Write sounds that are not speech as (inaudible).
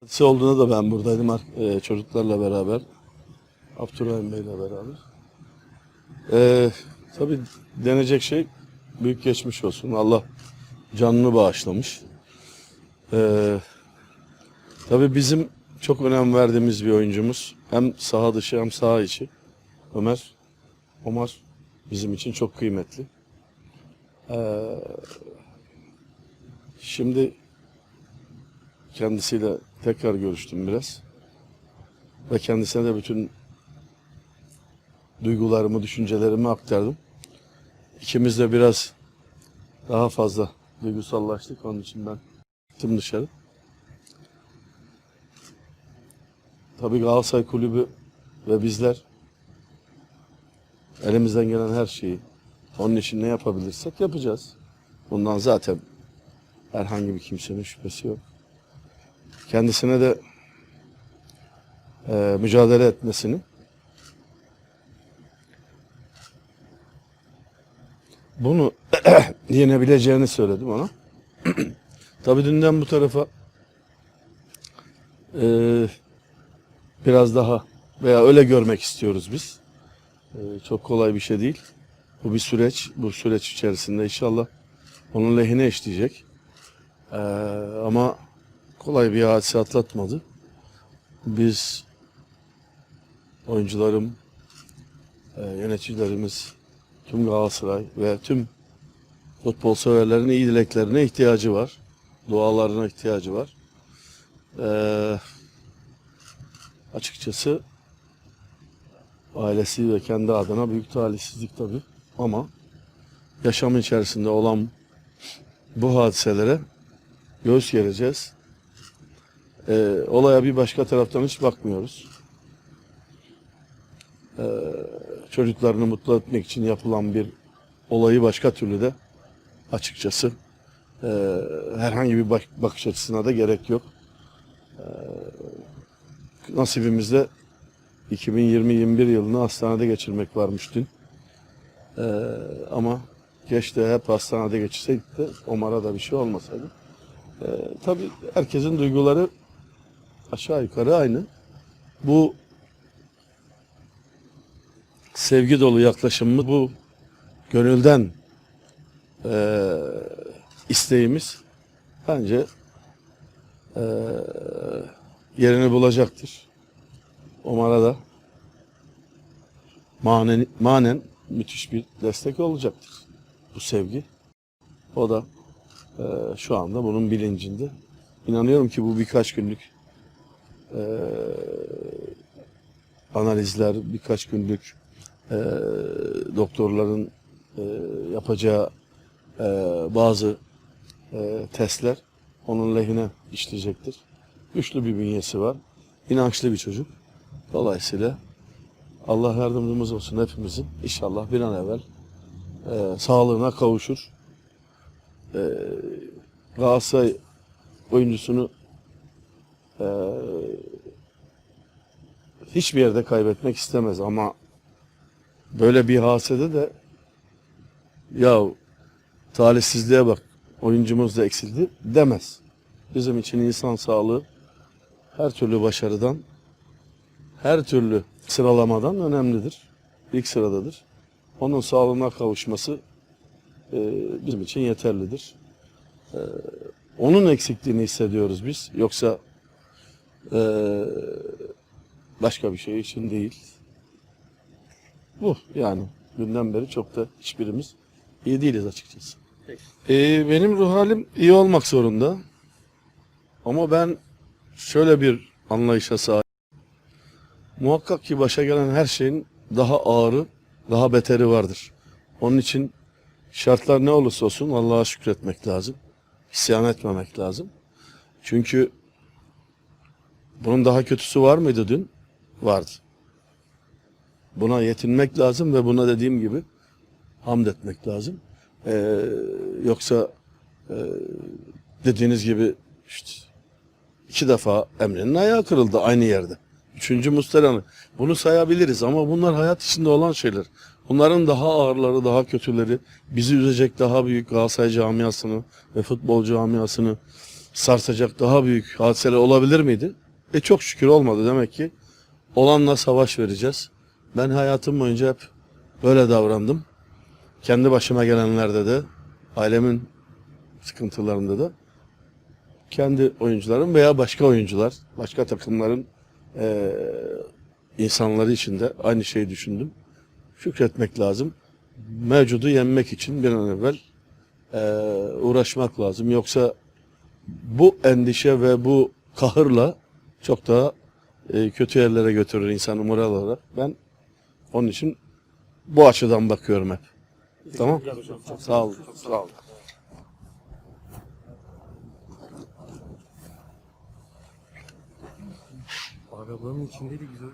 Hadise olduğunda da ben buradaydım e, çocuklarla beraber. Abdurrahim Bey'le beraber. E, tabii denecek şey büyük geçmiş olsun. Allah canını bağışlamış. E, tabii bizim çok önem verdiğimiz bir oyuncumuz. Hem saha dışı hem saha içi. Ömer, Omar bizim için çok kıymetli. E, şimdi kendisiyle tekrar görüştüm biraz. Ve kendisine de bütün duygularımı, düşüncelerimi aktardım. İkimiz de biraz daha fazla duygusallaştık. Onun için ben gittim dışarı. Tabii Galatasaray Kulübü ve bizler elimizden gelen her şeyi onun için ne yapabilirsek yapacağız. Bundan zaten herhangi bir kimsenin şüphesi yok kendisine de e, mücadele etmesini bunu (clears throat) yenebileceğini söyledim ona. (clears throat) Tabii dünden bu tarafa e, biraz daha veya öyle görmek istiyoruz biz. E, çok kolay bir şey değil. Bu bir süreç. Bu süreç içerisinde inşallah onun lehine işleyecek. E, ama kolay bir hadise atlatmadı. Biz oyuncularım, e, yöneticilerimiz, tüm Galatasaray ve tüm futbol severlerin iyi dileklerine ihtiyacı var. Dualarına ihtiyacı var. E, açıkçası ailesi ve kendi adına büyük talihsizlik tabii. Ama yaşam içerisinde olan bu hadiselere göğüs gereceğiz. Ee, olaya bir başka taraftan hiç bakmıyoruz. Ee, çocuklarını mutlu etmek için yapılan bir olayı başka türlü de açıkçası e, herhangi bir bak- bakış açısına da gerek yok. Ee, nasibimizde 2020-21 yılını hastanede geçirmek varmış dün. Ee, ama keşke hep hastanede geçirseydik de Omar'a da bir şey olmasaydı. Ee, tabii herkesin duyguları aşağı yukarı aynı. Bu sevgi dolu yaklaşımımız, bu gönülden eee, isteğimiz bence eee, yerini bulacaktır. Umar'a da manen, manen müthiş bir destek olacaktır bu sevgi. O da eee, şu anda bunun bilincinde. İnanıyorum ki bu birkaç günlük eee, analizler, birkaç günlük eee, doktorların eee, yapacağı eee, bazı eee, testler onun lehine işleyecektir. Güçlü bir bünyesi var. inançlı bir çocuk. Dolayısıyla Allah yardımcımız olsun hepimizin. İnşallah bir an evvel eee, sağlığına kavuşur. Eee Galatasaray oyuncusunu eee, hiçbir yerde kaybetmek istemez ama böyle bir hasede de ya talihsizliğe bak oyuncumuz da eksildi demez. Bizim için insan sağlığı her türlü başarıdan, her türlü sıralamadan önemlidir. İlk sıradadır. Onun sağlığına kavuşması e, bizim için yeterlidir. E, onun eksikliğini hissediyoruz biz. Yoksa e, başka bir şey için değil. Bu yani dünden beri çok da hiçbirimiz iyi değiliz açıkçası. Ee, benim ruh halim iyi olmak zorunda. Ama ben şöyle bir anlayışa sahip. Muhakkak ki başa gelen her şeyin daha ağırı, daha beteri vardır. Onun için şartlar ne olursa olsun Allah'a şükretmek lazım. İsyan etmemek lazım. Çünkü bunun daha kötüsü var mıydı dün? Vardı. Buna yetinmek lazım ve buna dediğim gibi hamd etmek lazım. Ee, yoksa e, dediğiniz gibi işte iki defa Emre'nin ayağı kırıldı aynı yerde. Üçüncü Muslera'nın. Bunu sayabiliriz ama bunlar hayat içinde olan şeyler. Bunların daha ağırları, daha kötüleri, bizi üzecek daha büyük Galatasaray camiasını ve futbol camiasını sarsacak daha büyük hadiseler olabilir miydi? E çok şükür olmadı demek ki. Olanla savaş vereceğiz. Ben hayatım boyunca hep böyle davrandım. Kendi başıma gelenlerde de, ailemin sıkıntılarında da kendi oyuncularım veya başka oyuncular, başka takımların eee, insanları için de aynı şeyi düşündüm. Şükretmek lazım. Mevcudu yenmek için bir an evvel eee, uğraşmak lazım. Yoksa bu endişe ve bu kahırla çok daha eee, kötü yerlere götürür insanı moral olarak. Ben onun için bu açıdan bakıyorum hep. Tamam? Sağ olun. Sağ olun. Arabanın içindeydi güzel.